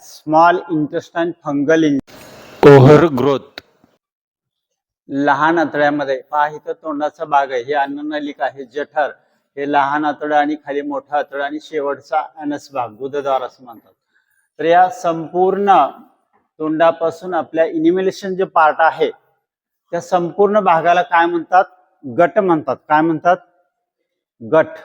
Small intestine fungal in overgrowth. लहान आतड्यामध्ये पहा इथं तोंडाचा भाग आहे. हे अन्ननलिका आहे जठर हे लहान आतडं आणि खाली मोठा आतडं आणि शेवटचा अनस भाग गुदद्वार असं म्हणतात. तर या संपूर्ण तोंडापासून आपल्या इनिमिलेशन जे पार्ट आहे त्या संपूर्ण भागाला काय म्हणतात? गट म्हणतात. काय म्हणतात? गट.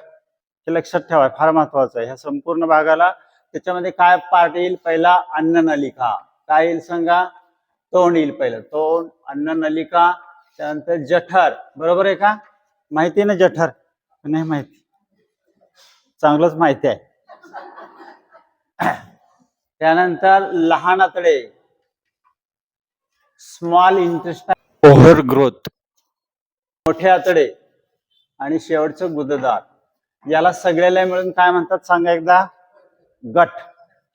हे लक्षात ठेवा फार महत्वाचं आहे. ह्या संपूर्ण भागाला त्याच्यामध्ये काय पार्ट येईल? पहिला अन्ननलिका. काय येईल सांगा? तोंड येईल पहिलं. तोंड अन्ननलिका त्यानंतर जठर. बरोबर आहे का? माहिती ना जठर? नाही माहिती. चांगलंच माहिती आहे. त्यानंतर लहान आतडे. स्मॉल इंटेस्टाईन ओव्हर ग्रोथ मोठे आतडे. आणि शेवटचं गुददार. याला सगळ्याला मिळून काय म्हणतात? सांगा एकदा. गट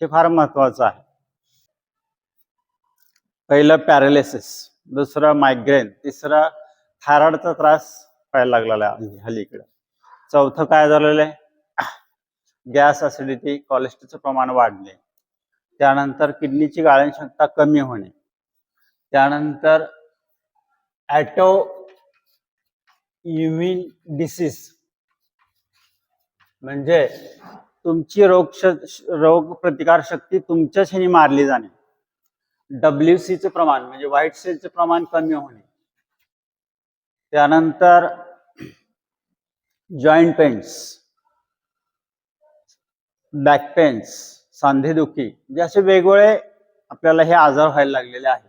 हे फार महत्वाचं आहे. पहिलं पॅरालिसिस दुसरं मायग्रेन तिसरं थायरॉइडचा त्रास व्हायला लागलेला आहे हल्ली चौथं काय झालेलं आहे? गॅस ॲसिडिटी कोलेस्ट्रॉलचं प्रमाण वाढणे त्यानंतर किडनीची गाळण क्षमता कमी होणे. त्यानंतर ॲटो इम्युन डिसीज म्हणजे तुमची रोग रोग प्रतिकार शक्ती तुमच्याच मारली जाणे. डब्ल्यू सीचं प्रमाण म्हणजे व्हाईट सेलचं प्रमाण कमी होणे. त्यानंतर जॉईंट पेन्स बॅक पेन्स सांधेदुखी म्हणजे असे वेगवेगळे आपल्याला हे आजार व्हायला लागलेले आहेत.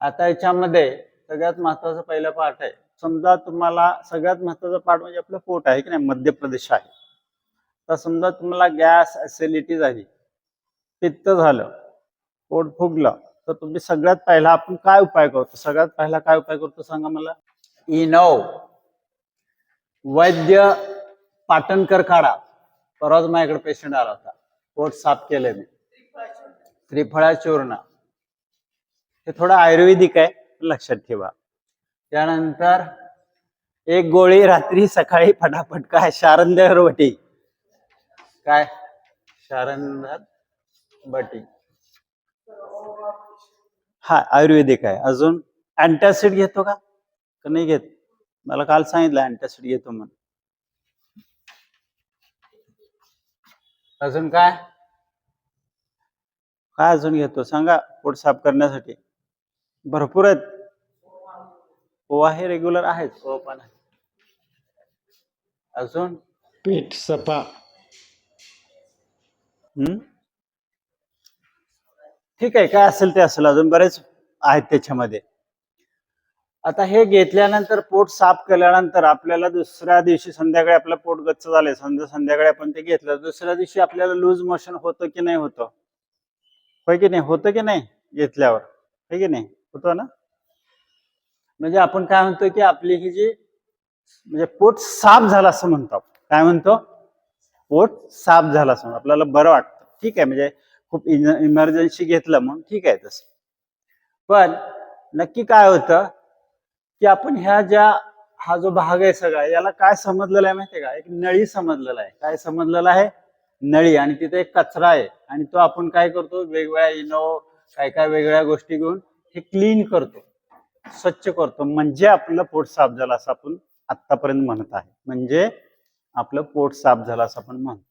आता याच्यामध्ये सगळ्यात महत्त्वाचा पहिला पार्ट आहे. समजा तुम्हाला सगळ्यात महत्त्वाचा पार्ट म्हणजे आपलं पोट आहे की नाही? मध्य प्रदेश आहे. तर समजा तुम्हाला गॅस ऍसिडिटी झाली पित्त झालं पोट फुगलं तर तुम्ही सगळ्यात पहिला आपण काय उपाय करतो? सगळ्यात पहिला काय उपाय करतो सांगा मला? इनो वैद्य पाटणकर काढा. परवाच माझ्याकडे पेशंट आला होता. पोट साफ केले मी. त्रिफळा चूर्ण. हे थोडं आयुर्वेदिक आहे लक्षात ठेवा. त्यानंतर एक गोळी रात्री सकाळी फटाफट काय? शारंद्यावर काय? शारंदार बटी हा आयुर्वेदिक आहे. अजून अँटॅसिड घेतो का? का नाही घेत? मला काल सांगितलं अँटॅसिड घेतो म्हणून. अजून काय? काय अजून घेतो? सांगा पोट साफ करण्यासाठी. भरपूर आहेत. पोहा हे रेग्युलर आहेच पोहा पण आहे. अजून? पेट सफा. हम्म? ठीक आहे काय असेल ते असेल अजून बरेच आहेत त्याच्यामध्ये. आता हे घेतल्यानंतर पोट साफ केल्यानंतर आपल्याला दुसऱ्या दिवशी संध्याकाळी आपलं पोट गच्च झालंय. संध्या संध्याकाळी आपण ते घेतलं दुसऱ्या दिवशी आपल्याला लूज मोशन होतं की नाही होतं? होय की नाही? होतं की नाही घेतल्यावर? होय की नाही? होतो ना? म्हणजे आपण काय म्हणतो की आपली ही जी म्हणजे पोट साफ झालं असं म्हणतो काय म्हणतो? पोट साफ झाला असं आपल्याला बरं वाटतं. ठीक आहे म्हणजे खूप इमर्जन्सी घेतलं म्हणून ठीक आहे तसं. पण नक्की काय होतं की आपण ह्या ज्या हा जो भाग आहे सगळा याला काय समजलेला आहे माहितीये का? एक नळी समजलेला आहे. काय समजलेला आहे? नळी आणि तिथे एक कचरा आहे आणि तो आपण काय करतो? वेगवेगळ्या इनो काय काय वेगळ्या गोष्टी घेऊन हे क्लीन करतो. स्वच्छ करतो. म्हणजे आपलं पोट साफ झालं असं आपण आतापर्यंत म्हणत आहे. म्हणजे आपलं पोट साफ झालं असं आपण म्हणतो.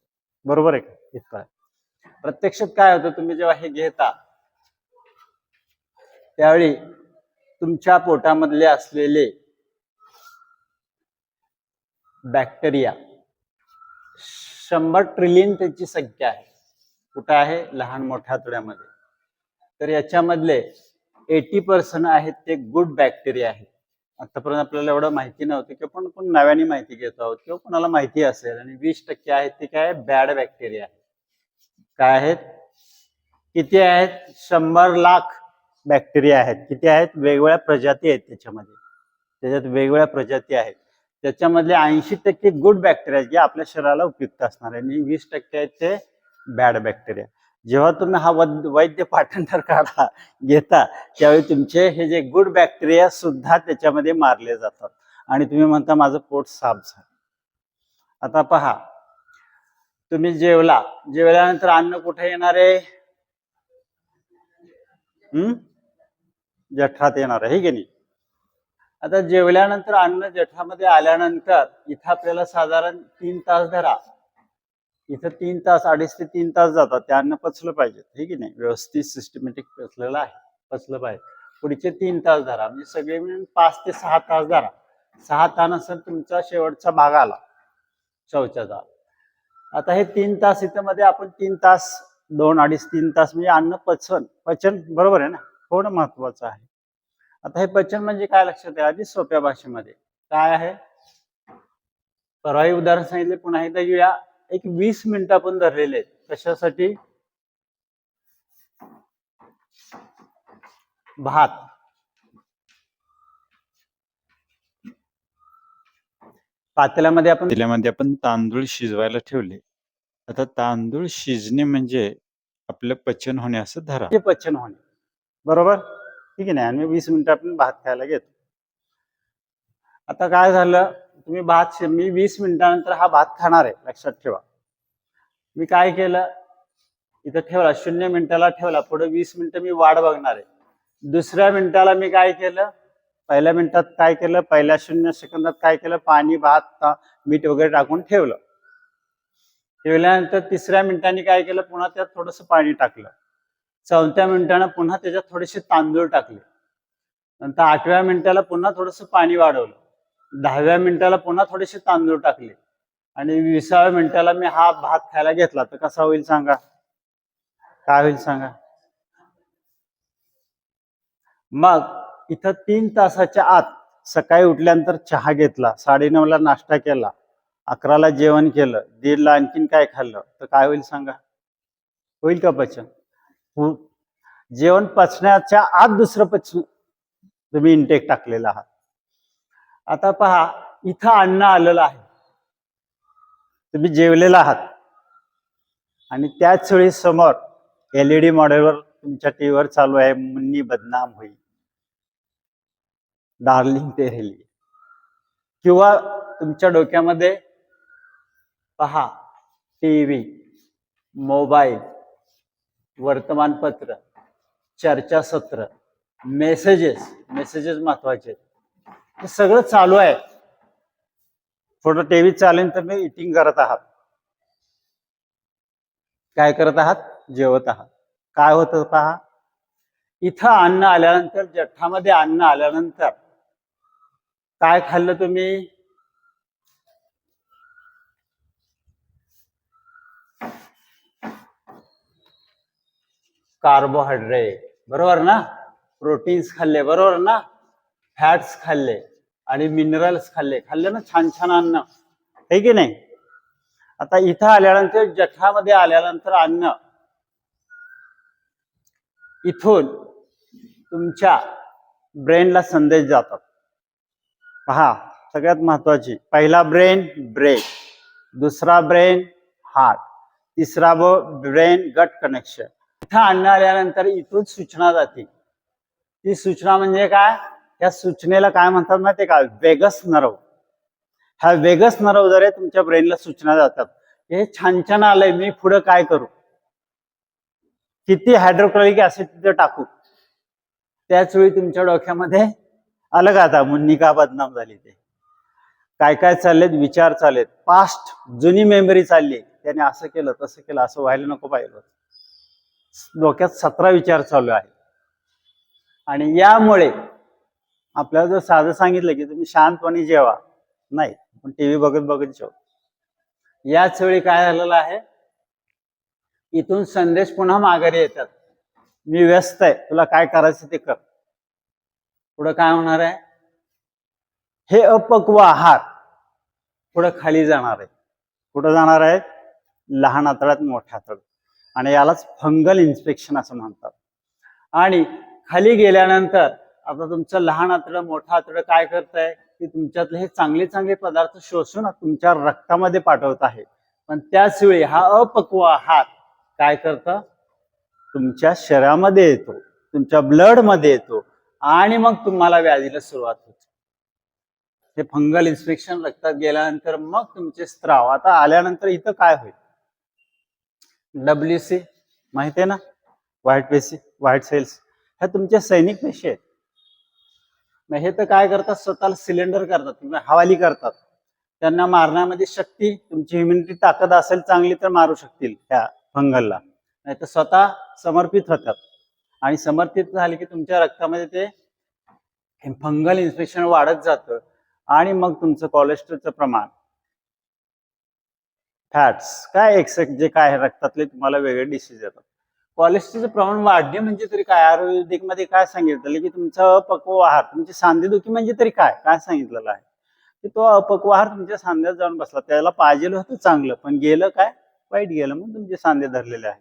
बरोबर आहे का? इतकं प्रत्यक्षात काय होतं तुम्ही जेव्हा हे घेता त्यावेळी तुमच्या पोटामधले असलेले बॅक्टेरिया शंभर ट्रिलियन त्याची संख्या आहे. कुठं आहे? लहान मोठ्या आतड्यामध्ये. तर याच्यामधले एटी पर्सेंट आहेत ते गुड बॅक्टेरिया आहेत. आतापर्यंत आपल्याला एवढं माहिती नव्हतं किंवा पण आपण नव्याने माहिती घेत आहोत किंवा कोणाला माहिती असेल आणि वीस टक्के आहेत ते काय बॅड बॅक्टेरिया आहेत. काय आहेत? किती आहेत? शंभर लाख बॅक्टेरिया आहेत. किती आहेत? वेगवेगळ्या प्रजाती आहेत त्याच्यामध्ये. त्याच्यात वेगवेगळ्या प्रजाती आहेत. त्याच्यामधले ऐंशी टक्के गुड बॅक्टेरिया जे आपल्या शरीराला उपयुक्त असणार आहे आणि वीस टक्के आहेत ते बॅड बॅक्टेरिया जेव्हा तुम्ही हा वद वैद्य पाठंतर काढा घेता त्यावेळी तुमचे हे जे गुड बॅक्टेरिया सुद्धा त्याच्यामध्ये मारले जातात. आणि तुम्ही म्हणता माझं पोट साफ झालं. आता पहा तुम्ही जेवला जेवल्यानंतर अन्न कुठे येणार आहे? हम्म जठरात येणार आहे हे की नाही? आता जेवल्यानंतर अन्न जठरामध्ये आल्यानंतर इथं आपल्याला साधारण तीन तास धरा. इथं तीन तास अडीच ते तीन तास जातात. ते अन्न पचलं पाहिजे. हे की नाही? व्यवस्थित सिस्टमॅटिक पचलेलं आहे. पचलं पाहिजे. पुढचे तीन तास धरा. म्हणजे सगळे मिळून पाच ते सहा तास धरा. सहा तासानंतर तुमचा शेवटचा भाग आला. शौचाचा आता हे तीन तास इथं मध्ये आपण तीन तास दोन अडीच तीन तास म्हणजे अन्न पचन. पचन बरोबर आहे ना? थोडं महत्वाचं आहे. आता हे पचन म्हणजे काय लक्षात आहे आधी सोप्या भाषेमध्ये. काय आहे? परवाही उदाहरण सांगितले पुन्हा एकदा येऊया एक वीस मिनिटं आपण धरलेले आहेत. कशासाठी? भात. पातेल्यामध्ये आपण त्यामध्ये आपण तांदूळ शिजवायला ठेवले. आता तांदूळ शिजणे म्हणजे आपलं पचन होणे असं धरा. पचन होणे. बरोबर? ठीक आहे नाही आणि वीस मिनिटं आपण भात खायला घेतो. आता काय झालं? तुम्ही भात मी वीस मिनिटानंतर हा भात खाणार आहे लक्षात ठेवा. मी काय केलं? इथं ठेवला शून्य मिनिटाला ठेवला पुढे वीस मिनिटं मी वाट बघणार आहे. दुसऱ्या मिनिटाला मी काय केलं? पहिल्या मिनिटात काय केलं? पहिल्या शून्य सेकंदात काय केलं? पाणी भात मीठ वगैरे टाकून ठेवलं. ठेवल्यानंतर तिसऱ्या मिनिटांनी काय केलं? पुन्हा त्यात थोडंसं पाणी टाकलं. चौथ्या मिनिटानं पुन्हा त्याच्यात थोडेसे तांदूळ टाकले. नंतर आठव्या मिनिटाला पुन्हा थोडंसं पाणी वाढवलं. दहाव्या मिनिटाला पुन्हा थोडेसे तांदूळ टाकले. आणि विसाव्या मिनिटाला मी हा भात खायला घेतला. तर कसा होईल सांगा? काय होईल सांगा? मग इथं तीन तासाच्या आत सकाळी उठल्यानंतर चहा घेतला. साडेनऊला नाश्ता केला. अकराला जेवण केलं. दीडला आणखीन काय खाल्लं? तर काय होईल सांगा? होईल का पचन? जेवण पचण्याच्या आत दुसरं पचन तुम्ही इंटेक टाकलेला आहात. आता पहा इथं अन्न आलेलं आहे. तुम्ही जेवलेला आहात. आणि त्याच वेळी समोर एलईडी मॉडेलवर तुमच्या टीव्हीवर चालू आहे मुन्नी बदनाम होईल डार्लिंग तेरेली किंवा तुमच्या डोक्यामध्ये पहा टीव्ही मोबाईल वर्तमानपत्र चर्चासत्र मेसेजेस मेसेजेस महत्त्वाचे आहेत. हे सगळं चालू आहे. थोडं टीव्ही चालेल तर मी इटिंग करत आहात. काय करत आहात? जेवत आहात. काय होतं पहा? इथं अन्न आल्यानंतर जठ्ठामध्ये अन्न आल्यानंतर काय खाल्लं तुम्ही? कार्बोहायड्रेट बरोबर ना? प्रोटीन्स खाल्ले बरोबर ना? फॅट्स खाल्ले. आणि मिनरल्स खाल्ले. खाल्ले ना छान छान अन्न. हे की नाही? आता इथं आल्यानंतर जठरामध्ये आल्यानंतर अन्न. इथून तुमच्या ब्रेनला संदेश जातात. पहा सगळ्यात महत्वाची. पहिला ब्रेन ब्रेन दुसरा ब्रेन हार्ट तिसरा ब्रेन गट कनेक्शन इथं अन्न आल्यानंतर इथून सूचना जाते. ती सूचना म्हणजे काय? या सूचनेला काय म्हणतात ना ते का? Vagus nerve. ह्या वेगस नरवद्वारे तुमच्या ब्रेनला सूचना जातात हे छान छान आलंय मी पुढे काय करू? किती हायड्रोक्लोरिक ऍसिड तिथे टाकू? त्याच वेळी तुमच्या डोक्यामध्ये अलग आता? मुन्नी का बदनाम झाली ते? काय काय चाललेत? विचार चाललेत. पास्ट जुनी मेमरी चालली. त्याने असं केलं तसं केलं असं व्हायला नको पाहिलं डोक्यात सतरा विचार चालू आहे आणि यामुळे आपल्याला जर साधं सांगितलं की तुम्ही शांतपणे जेवा. नाही पण टीव्ही बघत बघत जेव. याच वेळी काय झालेलं आहे? इथून संदेश पुन्हा माघारी येतात. मी व्यस्त आहे. तुला काय करायचं ते कर. पुढं काय होणार आहे? हे अपक्व आहार पुढं खाली जाणार आहे. कुठं जाणार आहे? लहान आतड्यात मोठ्या आतड्यात. आणि यालाच फंगल इन्स्पेक्शन असं म्हणतात. आणि खाली गेल्यानंतर आता तुमचं लहान आतडं मोठं आतडं काय करत आहे की तुमच्यातले हे चांगले चांगले पदार्थ शोषून तुमच्या रक्तामध्ये पाठवत आहे. पण त्याच वेळी हा अपक्व आहार काय करतं? तुमच्या शरीरामध्ये येतो तुमच्या ब्लडमध्ये येतो आणि मग तुम्हाला व्याधीला सुरुवात होते. हे फंगल इन्स्पेक्शन रक्तात गेल्यानंतर मग तुमचे स्त्राव. आता आल्यानंतर इथं काय होईल? डब्ल्यू सी माहिती आहे ना? व्हाईट पेशी व्हाईट सेल्स. ह्या तुमच्या सैनिक पेशी आहेत. मग हे तर काय करतात? स्वतःला सिलेंडर करतात. किंवा हवाली करतात. त्यांना मारण्यामध्ये शक्ती तुमची ह्युमिनिटी ताकद असेल चांगली तर मारू शकतील त्या फंगलला नाही तर स्वतः समर्पित होतात. आणि समर्पित झाले की तुमच्या रक्तामध्ये ते फंगल इन्फेक्शन वाढत जातं आणि मग तुमचं कोलेस्ट्रॉलचं प्रमाण. फॅट्स काय एक्सेक्ट जे काय रक्तातले तुम्हाला वेगळे डिसीज येतात. कोलेस्ट्रॉलचं प्रमाण वाढणे म्हणजे तरी काय? आयुर्वेदिकमध्ये काय सांगितलं की तुमचा अपक्व आहार तुमची सांधेदुखी म्हणजे तरी काय? काय सांगितलेलं आहे? की तो अपक्व आहार तुमच्या सांध्यात जाऊन बसला. त्याला पाहिजे होतं चांगलं पण गेलं काय? वाईट गेलं म्हणून तुमचे सांधे धरलेले आहे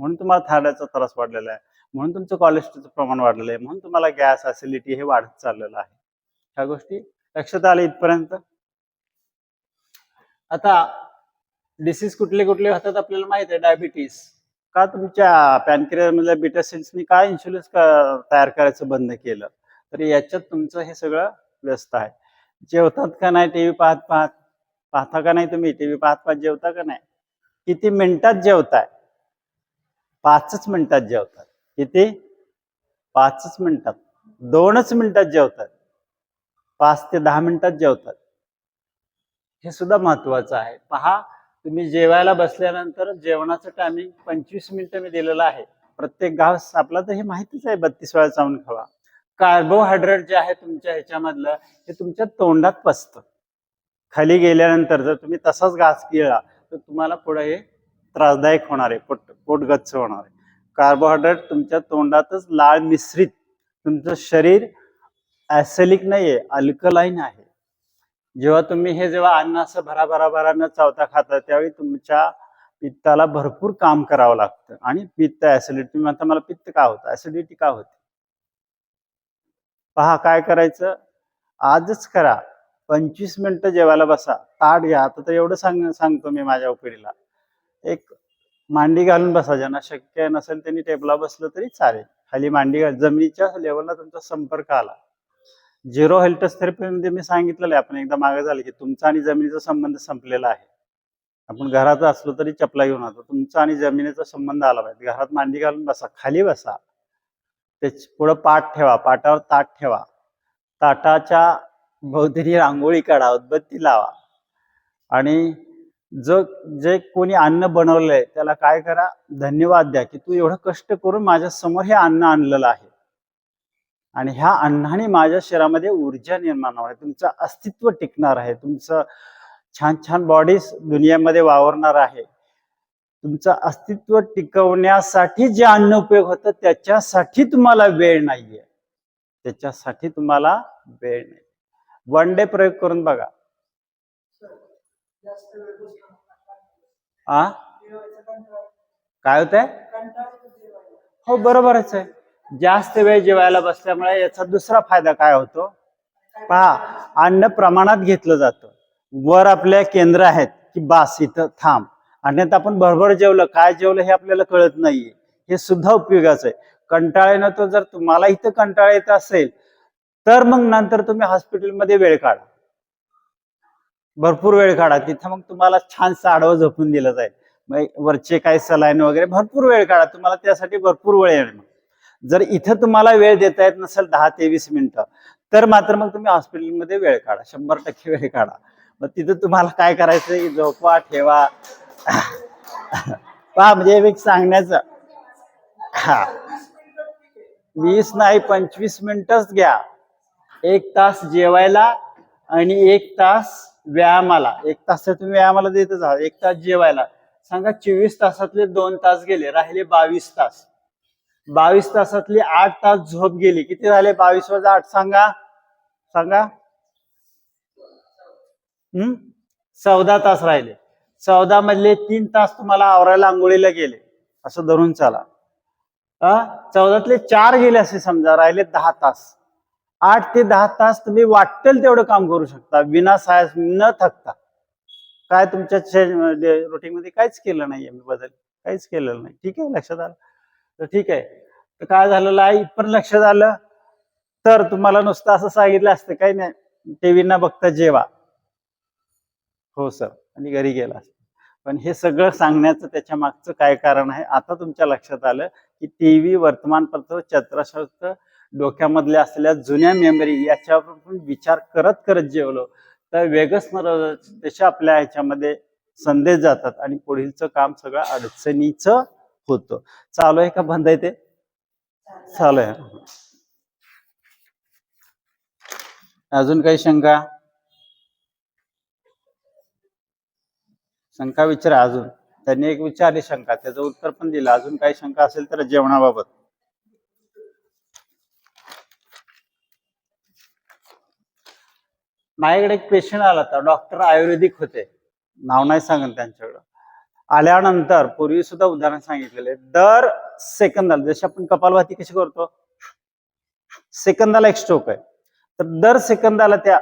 म्हणून तुम्हाला थायरॉइडचा त्रास वाढलेला आहे. म्हणून तुमचं कोलेस्ट्रॉलचं प्रमाण वाढलेलं आहे. म्हणून तुम्हाला गॅस ऍसिडिटी हे वाढत चाललेलं आहे. ह्या गोष्टी लक्षात आल्या इथपर्यंत? आता डिसीज कुठले कुठले होतात आपल्याला माहीत आहे? डायबिटीस का तुमच्या पॅनक्रियामधल्या मधल्या बिटा का काय का तयार करायचं बंद केलं? तर याच्यात तुमचं हे सगळं व्यस्त आहे. जेवतात का नाही टीव्ही पाहत पाहत? पाहता का नाही तुम्ही? टीव्ही पाहत पाहत जेवता का नाही? किती मिनिटात जेवताय? पाचच मिनिटात जेवतात. किती? पाचच मिनिटात. दोनच मिनिटात जेवतात. पाच ते दहा मिनिटात जेवतात. हे सुद्धा महत्वाचं आहे. पहा तुम्ही जेवायला बसल्यानंतर जेवणाचं टायमिंग पंचवीस मिनिटं मी दिलेलं आहे. प्रत्येक घास आपला तर हे माहितीच आहे बत्तीस वेळा चावून खावा. कार्बोहायड्रेट जे आहे तुमच्या ह्याच्यामधलं हे तुमच्या तोंडात पसतं. खाली गेल्यानंतर जर तुम्ही तसाच घास केला तर तुम्हाला पुढे हे त्रासदायक होणार आहे पोट पोट गच्च होणार आहे. कार्बोहायड्रेट तुमच्या तोंडातच लाळ मिश्रित तुमचं शरीर ॲसिलिक नाही आहे अल्कलाईन आहे. जेव्हा तुम्ही हे जेव्हा अन्न असं भराभराभरानं चावता खाता त्यावेळी तुमच्या पित्ताला भरपूर काम करावं लागतं. आणि पित्त ऍसिडिटी तुम्ही म्हणता मला पित्त का होतं? ऍसिडिटी का होते? पहा काय करायचं? आजच करा. पंचवीस मिनिटं जेवायला बसा. ताट घ्या. आता तर एवढं सांग सांगतो मी माझ्या पिढीला एक मांडी घालून बसा. ज्यांना शक्य नसेल त्यांनी टेबला बसलं तरी चालेल. खाली मांडी घाल. जमिनीच्या लेवलला तुमचा संपर्क आला. झिरो हेल्टस थेरपीमध्ये मी सांगितलेलं आहे आपण एकदा मागे झालं की तुमचा आणि जमिनीचा संबंध संपलेला आहे. आपण घरात असलो तरी चपला घेऊन येतो तुमचा आणि जमिनीचा संबंध आला पाहिजे. घरात मांडी घालून बसा खाली बसा. त्याच पुढं पाठ ठेवा पाटावर ताट ठेवा. ताटाच्या भोवतीने रांगोळी काढा उदबत्ती लावा. आणि जो जे कोणी अन्न बनवलंय त्याला काय करा धन्यवाद द्या की तू एवढं कष्ट करून माझ्यासमोर हे अन्न आणलेलं आहे. आणि ह्या अन्नाने माझ्या शरीरामध्ये ऊर्जा निर्माण होणार आहे. तुमचं अस्तित्व टिकणार आहे. तुमचं छान छान बॉडीज दुनियामध्ये वावरणार आहे. तुमचं अस्तित्व टिकवण्यासाठी जे अन्न उपयोग होतं त्याच्यासाठी तुम्हाला वेळ नाहीये. त्याच्यासाठी तुम्हाला वेळ नाही. वन डे प्रयोग करून बघा. आ? काय होत हो बरोबरच आहे. जास्त वेळ जेवायला बसल्यामुळे याचा दुसरा फायदा काय होतो? पहा अन्न प्रमाणात घेतलं जातं. वर आपल्या केंद्र आहेत की बास इथं थांब. आणि आपण भरभर जेवलं काय जेवलं हे आपल्याला कळत नाहीये. हे सुद्धा उपयोगाचं आहे. कंटाळ्यानं तो जर तुम्हाला इथं कंटाळा येत असेल तर मग नंतर तुम्ही हॉस्पिटलमध्ये वेळ काढा. भरपूर वेळ काढा. तिथं मग तुम्हाला छान आडवं झोपून दिलं जाईल. वरचे काही सलाईन वगैरे भरपूर वेळ काढा. तुम्हाला त्यासाठी भरपूर वेळ येणार. जर इथं तुम्हाला वेळ देता येत नसेल दहा ते वीस मिनिटं तर मात्र मग तुम्ही हॉस्पिटलमध्ये वेळ काढा शंभर टक्के वेळ काढा. मग तिथं तुम्हाला काय करायचं की झोपवा ठेवा. पहा म्हणजे एक सांगण्याचं. हा. वीस नाही पंचवीस मिनिटच घ्या. एक तास जेवायला आणि एक तास व्यायामाला. एक तास तर तुम्ही व्यायामाला देतच आहात. एक तास जेवायला. सांगा चोवीस तासातले दोन तास गेले राहिले बावीस तास. बावीस तासातली आठ तास झोप गेली. किती झाले? बावीस वजा आठ सांगा. सांगा. हम्म? चौदा तास राहिले. चौदा मधले तीन तास तुम्हाला आवरायला आंघोळीला गेले. असं धरून चाला. चौदातले चार गेले असे समजा राहिले दहा तास. आठ ते दहा तास तुम्ही वाटेल तेवढं काम करू शकता. विना सायस न थकता. काय तुमच्या रुटीनमध्ये काहीच केलं नाही मी बदल. काहीच केलेलं नाही. ठीक आहे? लक्षात आलं? तर ठीक आहे. तर काय झालेलं आहे इथपर्यंत लक्षात आलं तर तुम्हाला नुसतं असं सांगितलं असतं काही नाही. टीव्ही न बघता जेवा. हो सर. आणि घरी गेला पण हे सगळं सांगण्याचं त्याच्या मागचं काय कारण आहे आता तुमच्या लक्षात आलं की टीव्ही वर्तमानपत्र चत्रशास्त्र डोक्यामधल्या असलेल्या जुन्या मेमरी याच्यावर पण विचार करत करत जेवलो. तर वेगच जसे आपल्या ह्याच्यामध्ये संदेश जातात आणि पुढीलचं काम सगळं अडचणीचं होतं. चालू आहे का बंद आहे ते? चालू आहे. अजून काही शंका? शंका विचारा अजून. त्यांनी एक विचारली शंका त्याचं उत्तर पण दिलं. अजून काही शंका असेल तर जेवणाबाबत. माझ्याकडे एक पेशंट आला होता. डॉक्टर आयुर्वेदिक होते. नाव नाही सांगेल त्यांच्याकडं. आल्यानंतर पूर्वी सुद्धा उदाहरण सांगितलेले दर सेकंदाला जशी आपण कपालभाती कशी करतो? सेकंदाला एक स्ट्रोक आहे. तर दर सेकंदाला त्या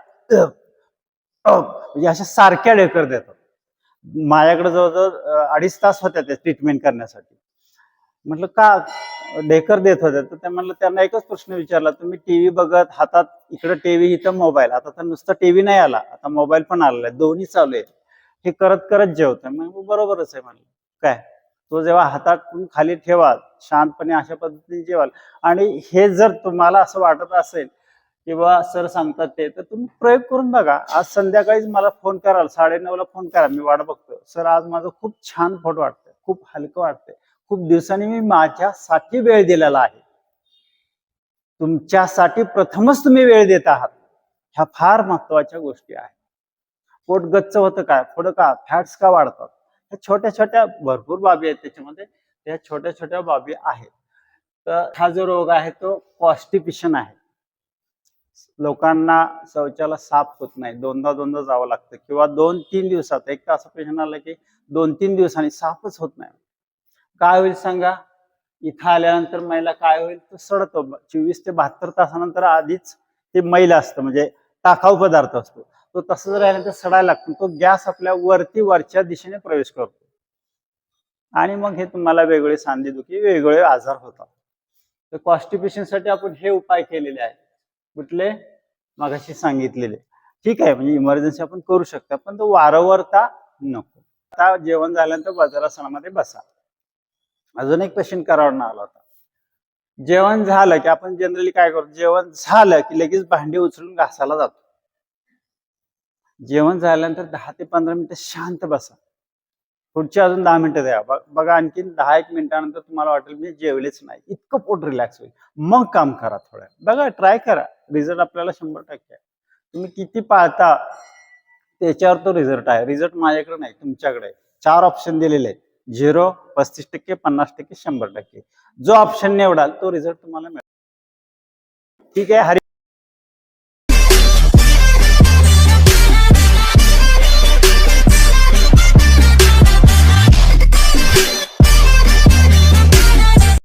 म्हणजे अशा सारख्या ढेकर देतात माझ्याकडे जवळजवळ अडीच तास होत्या त्या ट्रीटमेंट करण्यासाठी. म्हटलं का ढेकर देत होते तर ते म्हणलं त्यांना एकच प्रश्न विचारला तुम्ही टीव्ही बघत हातात इकडं टीव्ही इथं मोबाईल आता तर नुसतं टीव्ही नाही आला. आता मोबाईल पण आलेला आहे. दोन्ही चालू आहे हे करत करत जेवतोय. मग बरोबरच आहे म्हणलं. काय? तो जेव्हा हातातून खाली ठेवाल शांतपणे अशा पद्धतीने जेवाल आणि हे जर तुम्हाला असं वाटत असेल किंवा सर सांगतात ते तर तुम्ही प्रयोग करून बघा. आज संध्याकाळीच मला फोन कराल साडे ला फोन करा मी वाट बघतो सर आज माझं खूप छान फोटो वाटतंय खूप हलकं वाटतंय. खूप दिवसांनी मी माझ्यासाठी वेळ दिलेला आहे. तुमच्यासाठी प्रथमच तुम्ही वेळ देत आहात. ह्या फार महत्त्वाच्या गोष्टी आहेत. पोट गच्च होतं काय? थोडं का? फॅट्स का वाढतात? ह्या छोट्या छोट्या भरपूर बाबी आहेत त्याच्यामध्ये. त्या छोट्या छोट्या बाबी आहेत. तर हा जो रोग आहे तो कॉन्स्टिपेशन आहे. लोकांना शौचाला साफ होत नाही. दोनदा दोनदा जावं लागतं किंवा दोन तीन दिवसात. एक तास पेशंट आलं की दोन तीन दिवसांनी साफच होत नाही. काय होईल सांगा? इथं आल्यानंतर महिला काय होईल? तो सडतो. चोवीस ते बहात्तर तासानंतर आधीच ते मैल असतं. म्हणजे टाकाऊ पदार्थ असतो. तो तसं जर तर सडायला लागतो. तो गॅस आपल्या वरती वरच्या दिशेने प्रवेश करतो. आणि मग हे तुम्हाला वेगळे सांधेदुखी वेगळे आजार होतात. तर कॉन्स्टिपेशनसाठी आपण हे उपाय केलेले आहेत. कुठले? मगाशी सांगितलेले. ठीक आहे म्हणजे इमर्जन्सी आपण करू शकता पण तो वारंवारता नको. आता जेवण झाल्यानंतर बाजारासनामध्ये बसा. अजून एक पेशंट करावं आला होता. जेवण झालं की आपण जनरली काय करतो? जेवण झालं की लगेच भांडी उचलून घासायला जातो. जेवण झाल्यानंतर दहा ते पंधरा मिनिटं शांत बसा. पुढचे अजून दहा मिनिटं द्या. बघा आणखीन दहा एक मिनिटानंतर तुम्हाला वाटेल मी जेवलेच नाही. इतकं पोट रिलॅक्स होईल. मग काम करा थोडं. बघा ट्राय करा. रिझल्ट आपल्याला शंभर टक्के. आहे तुम्ही किती पाळता त्याच्यावर तो रिझल्ट आहे. रिझल्ट माझ्याकडे नाही तुमच्याकडे चार ऑप्शन दिलेले आहेत. झिरो पस्तीस टक्के पन्नास टक्के शंभर टक्के. जो ऑप्शन निवडाल तो रिझल्ट तुम्हाला मिळेल. ठीक आहे? हरी